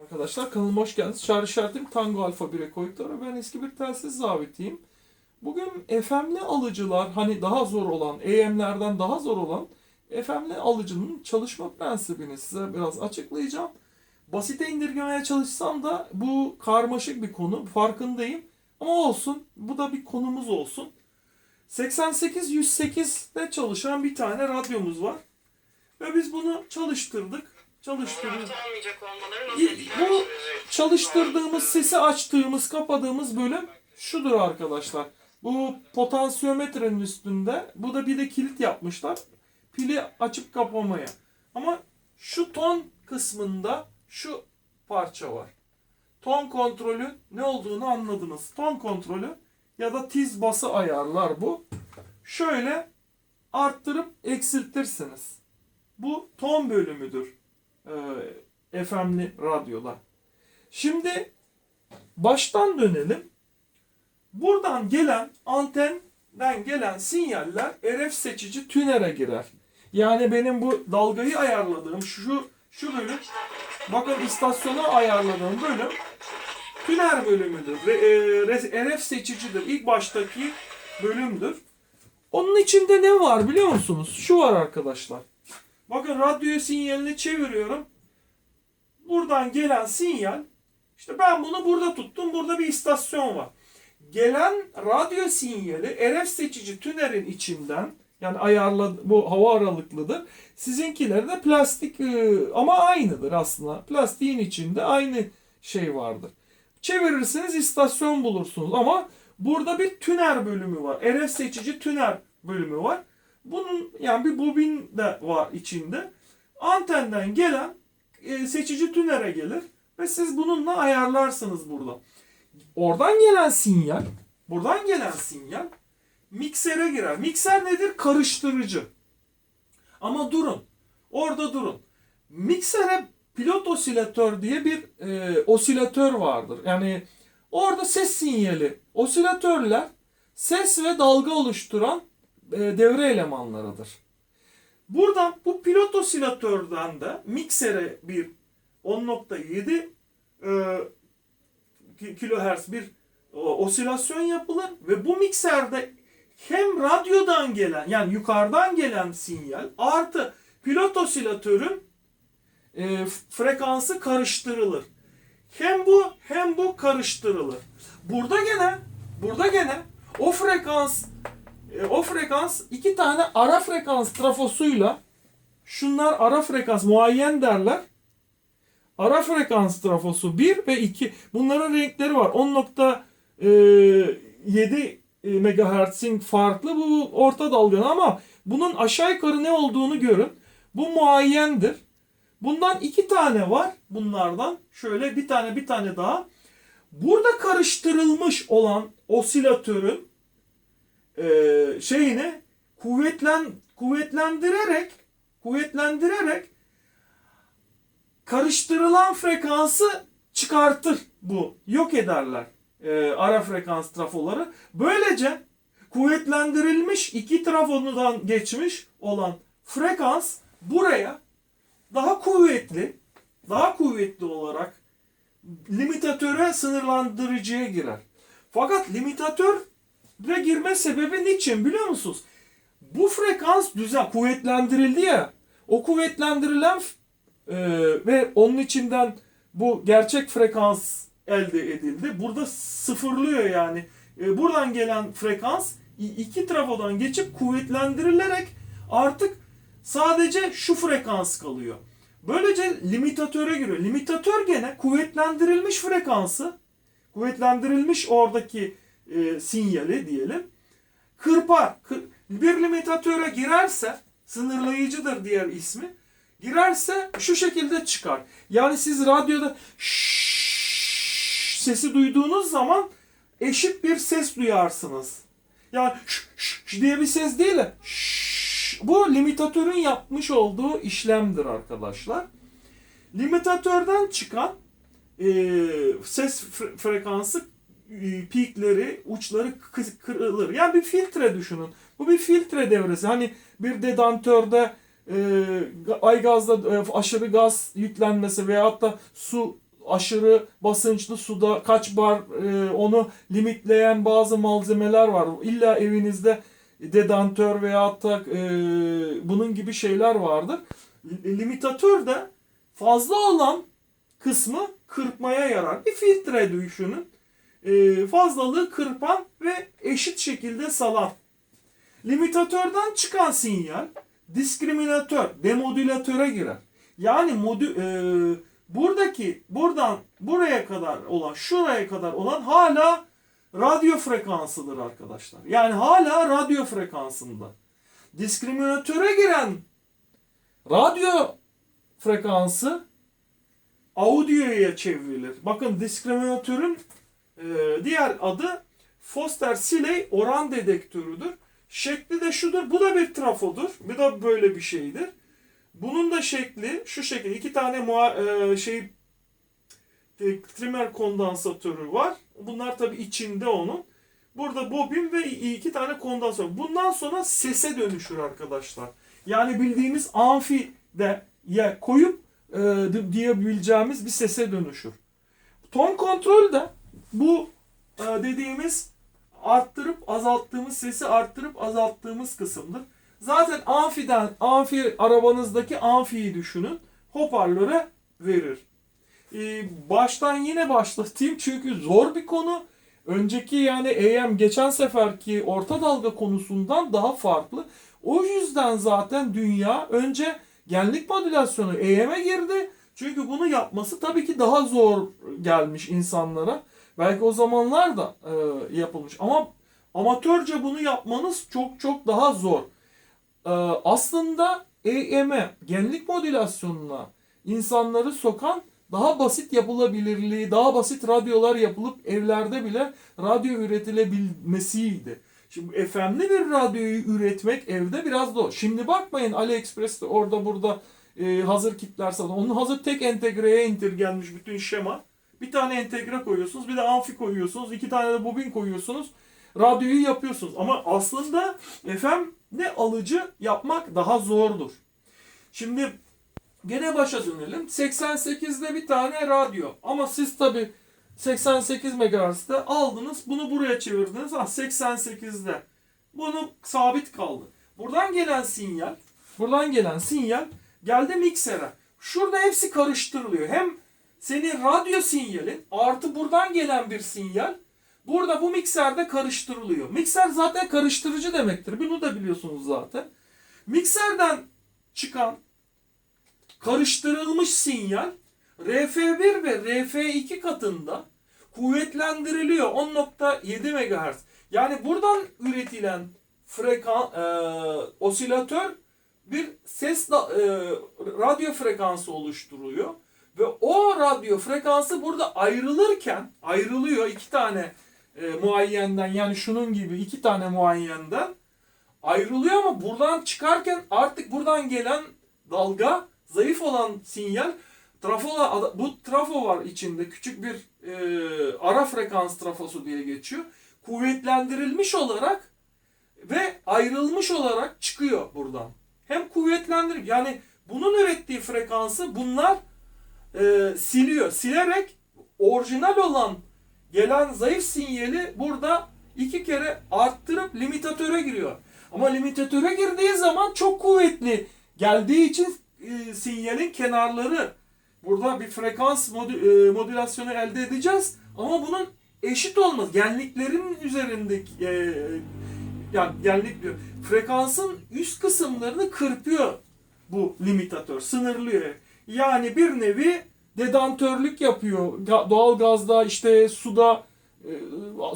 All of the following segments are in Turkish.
Arkadaşlar kanalıma hoş geldiniz. Çağrı işaretim Tango Alfa 1'e koydukları. Ben eski bir telsiz zabitiyim. Bugün FM'li alıcılar hani daha zor olan, AM'lerden daha zor olan FM'li alıcının çalışma prensibini size biraz açıklayacağım. Basite indirgemeye çalışsam da bu karmaşık bir konu. Farkındayım. Ama olsun. Bu da bir konumuz olsun. 88-108'de çalışan bir tane radyomuz var. Ve biz bunu çalıştırdık. Etkiler? bu çalıştırdığımız, sesi açtığımız, kapadığımız bölüm şudur arkadaşlar. Bu potansiyometrenin üstünde. Bu da bir de kilit yapmışlar. Pili açıp kapamaya. Ama şu ton kısmında şu parça var. Ton kontrolü ne olduğunu anladınız. Ton kontrolü ya da tiz bası ayarlar bu. Şöyle arttırıp eksiltirsiniz. Bu ton bölümüdür. Ee, FM'li radyolar. Şimdi baştan dönelim. Buradan gelen antenden gelen sinyaller RF seçici tünere girer. Yani benim bu dalgayı ayarladığım şu şu bölüm bakın istasyona ayarladığım bölüm tüner bölümüdür. Re- e, RF seçicidir. İlk baştaki bölümdür. Onun içinde ne var biliyor musunuz? Şu var arkadaşlar. Bakın radyo sinyalini çeviriyorum. Buradan gelen sinyal işte ben bunu burada tuttum. Burada bir istasyon var. Gelen radyo sinyali RF seçici tünerin içinden yani ayarlı bu hava aralıklıdır. Sizinkileri de plastik e, ama aynıdır aslında. Plastiğin içinde aynı şey vardır. Çevirirsiniz istasyon bulursunuz ama burada bir tüner bölümü var. RF seçici tüner bölümü var. Bunun yani bir bobin de var içinde. Antenden gelen e, seçici tünere gelir ve siz bununla ayarlarsınız burada. Oradan gelen sinyal, buradan gelen sinyal miksere girer. Mikser nedir? Karıştırıcı. Ama durun. Orada durun. Miksere pilot osilatör diye bir e, osilatör vardır. Yani orada ses sinyali, osilatörler ses ve dalga oluşturan devre elemanlarıdır. Buradan bu pilot osilatörden de miksere bir 10.7 e, ki- kilohertz bir o, osilasyon yapılır ve bu mikserde hem radyodan gelen yani yukarıdan gelen sinyal artı pilot osilatörün e, frekansı karıştırılır. Hem bu hem bu karıştırılır. Burada gene burada gene o frekans e, o frekans iki tane ara frekans trafosuyla şunlar ara frekans muayyen derler. Ara frekans trafosu 1 ve 2. Bunların renkleri var. 10.7 MHz'in farklı bu orta dalgalı ama bunun aşağı yukarı ne olduğunu görün. Bu muayyendir. Bundan iki tane var bunlardan. Şöyle bir tane bir tane daha. Burada karıştırılmış olan osilatörün eee şeyini kuvvetlen kuvvetlendirerek kuvvetlendirerek karıştırılan frekansı çıkartır bu. Yok ederler eee, ara frekans trafoları. Böylece kuvvetlendirilmiş iki trafodan geçmiş olan frekans buraya daha kuvvetli daha kuvvetli olarak limitatöre sınırlandırıcıya girer. Fakat limitatöre girme sebebi niçin biliyor musunuz? Bu frekans düzen kuvvetlendirildi ya. O kuvvetlendirilen e, ve onun içinden bu gerçek frekans elde edildi. Burada sıfırlıyor yani. E, buradan gelen frekans iki trafodan geçip kuvvetlendirilerek artık sadece şu frekans kalıyor. Böylece limitatöre giriyor. Limitatör gene kuvvetlendirilmiş frekansı, kuvvetlendirilmiş oradaki e, sinyali diyelim, kırpar. Kır- bir limitatöre girerse, sınırlayıcıdır diğer ismi, girerse şu şekilde çıkar. Yani siz radyoda şşş sesi duyduğunuz zaman eşit bir ses duyarsınız. Yani şş, şş diye bir ses değil de şş. bu limitatörün yapmış olduğu işlemdir arkadaşlar. Limitatörden çıkan e, ses fre- frekansı e, peakleri, uçları kı- kırılır. Yani bir filtre düşünün. Bu bir filtre devresi. Hani bir dedantörde e, aygazda e, aşırı gaz yüklenmesi veyahut da su aşırı basınçlı suda kaç bar e, onu limitleyen bazı malzemeler var. İlla evinizde dedantör veya da e, bunun gibi şeyler vardır. Limitatör de fazla olan kısmı kırpmaya yarar. Bir filtre düşünün. E, fazlalığı kırpan ve eşit şekilde salan. Limitatörden çıkan sinyal diskriminatör, demodülatöre girer. Yani modü, e, buradaki buradan buraya kadar olan, şuraya kadar olan hala radyo frekansıdır arkadaşlar. Yani hala radyo frekansında. Diskriminatöre giren radyo frekansı audioya çevrilir. Bakın diskriminatörün e, diğer adı Foster-Siley oran dedektörüdür. Şekli de şudur. Bu da bir trafodur. Bu da böyle bir şeydir. Bunun da şekli şu şekilde. iki tane muha- e, şey e, trimmer kondansatörü var. Bunlar tabi içinde onun. Burada bobin ve iki tane kondansatör. Bundan sonra sese dönüşür arkadaşlar. Yani bildiğimiz amfi de ya koyup e, diyebileceğimiz bir sese dönüşür. Ton kontrol de bu e, dediğimiz arttırıp azalttığımız sesi arttırıp azalttığımız kısımdır. Zaten amfiden, amfi arabanızdaki amfiyi düşünün. Hoparlöre verir. Ee, baştan yine başlatayım çünkü zor bir konu. Önceki yani AM geçen seferki orta dalga konusundan daha farklı. O yüzden zaten dünya önce genlik modülasyonu AM'e girdi. Çünkü bunu yapması tabii ki daha zor gelmiş insanlara. Belki o zamanlar da e, yapılmış. Ama amatörce bunu yapmanız çok çok daha zor. E, aslında AM, genlik modülasyonuna insanları sokan daha basit yapılabilirliği, daha basit radyolar yapılıp evlerde bile radyo üretilebilmesiydi. Şimdi FM'li bir radyoyu üretmek evde biraz zor. Şimdi bakmayın AliExpress'te orada burada e, hazır kitler satın. Onun hazır tek entegreye indirgenmiş bütün şema. Bir tane entegre koyuyorsunuz, bir de amfi koyuyorsunuz, iki tane de bobin koyuyorsunuz. Radyoyu yapıyorsunuz. Ama aslında FM ne alıcı yapmak daha zordur. Şimdi gene başa dönelim. 88'de bir tane radyo. Ama siz tabi 88 MHz'de aldınız, bunu buraya çevirdiniz. Ha 88'de. Bunu sabit kaldı. Buradan gelen sinyal, buradan gelen sinyal geldi miksere. Şurada hepsi karıştırılıyor. Hem senin radyo sinyalin artı buradan gelen bir sinyal burada bu mikserde karıştırılıyor. Mikser zaten karıştırıcı demektir. Bunu da biliyorsunuz zaten. Mikserden çıkan karıştırılmış sinyal RF1 ve RF2 katında kuvvetlendiriliyor 10.7 MHz. Yani buradan üretilen frekan e, osilatör bir ses e, radyo frekansı oluşturuyor ve o radyo frekansı burada ayrılırken ayrılıyor iki tane e, muayyenden yani şunun gibi iki tane muayyenden ayrılıyor ama buradan çıkarken artık buradan gelen dalga zayıf olan sinyal trafo bu trafo var içinde küçük bir e, ara frekans trafosu diye geçiyor. Kuvvetlendirilmiş olarak ve ayrılmış olarak çıkıyor buradan. Hem kuvvetlendirip yani bunun ürettiği frekansı bunlar e, siliyor. Silerek orijinal olan gelen zayıf sinyali burada iki kere arttırıp limitatöre giriyor. Ama limitatöre girdiği zaman çok kuvvetli geldiği için e, sinyalin kenarları burada bir frekans modü, e, modülasyonu elde edeceğiz. Ama bunun eşit olmaz. Genliklerin üzerindeki e, yani genlik diyor. Frekansın üst kısımlarını kırpıyor bu limitatör. Sınırlıyor. Yani bir nevi dedantörlük yapıyor. Doğal gazda işte suda e,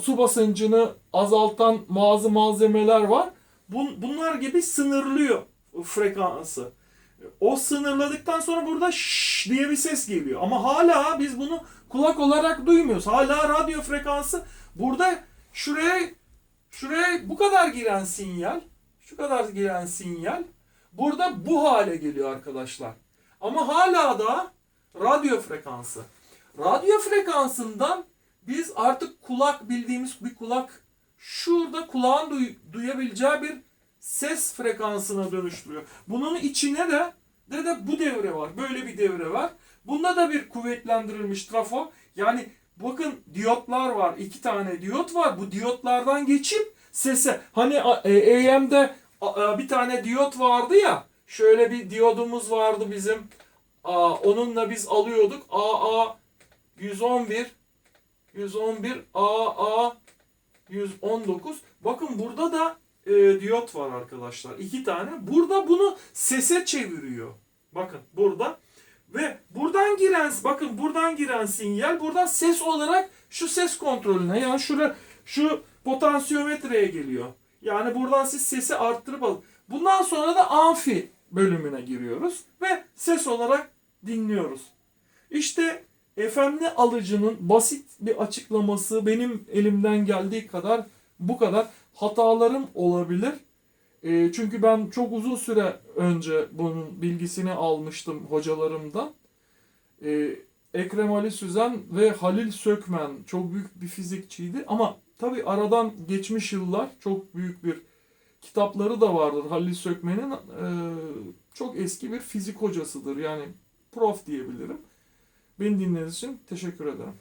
su basıncını azaltan bazı malzemeler var. Bun, bunlar gibi sınırlıyor frekansı. O sınırladıktan sonra burada şşş diye bir ses geliyor. Ama hala biz bunu kulak olarak duymuyoruz. Hala radyo frekansı burada şuraya şuraya bu kadar giren sinyal, şu kadar giren sinyal burada bu hale geliyor arkadaşlar. Ama hala da radyo frekansı. Radyo frekansından biz artık kulak bildiğimiz bir kulak şurada kulağın duy, duyabileceği bir ses frekansına dönüştürüyor. Bunun içine de de de bu devre var. Böyle bir devre var. Bunda da bir kuvvetlendirilmiş trafo. Yani bakın diyotlar var. iki tane diyot var. Bu diyotlardan geçip sese hani e, AM'de a- a, bir tane diyot vardı ya. Şöyle bir diyodumuz vardı bizim. Aa, onunla biz alıyorduk. AA 111 111 AA 119. Bakın burada da e, diyot var arkadaşlar. iki tane. Burada bunu sese çeviriyor. Bakın burada. Ve buradan giren bakın buradan giren sinyal buradan ses olarak şu ses kontrolüne yani şura şu potansiyometreye geliyor. Yani buradan siz sesi arttırıp alın. Bundan sonra da amfi bölümüne giriyoruz ve ses olarak dinliyoruz. İşte FM'li alıcının basit bir açıklaması benim elimden geldiği kadar bu kadar hatalarım olabilir. E, çünkü ben çok uzun süre önce bunun bilgisini almıştım hocalarımdan. E, Ekrem Ali Süzen ve Halil Sökmen çok büyük bir fizikçiydi ama tabi aradan geçmiş yıllar çok büyük bir kitapları da vardır Halil Sökmen'in. E, çok eski bir fizik hocasıdır yani prof diyebilirim. Beni dinlediğiniz için teşekkür ederim.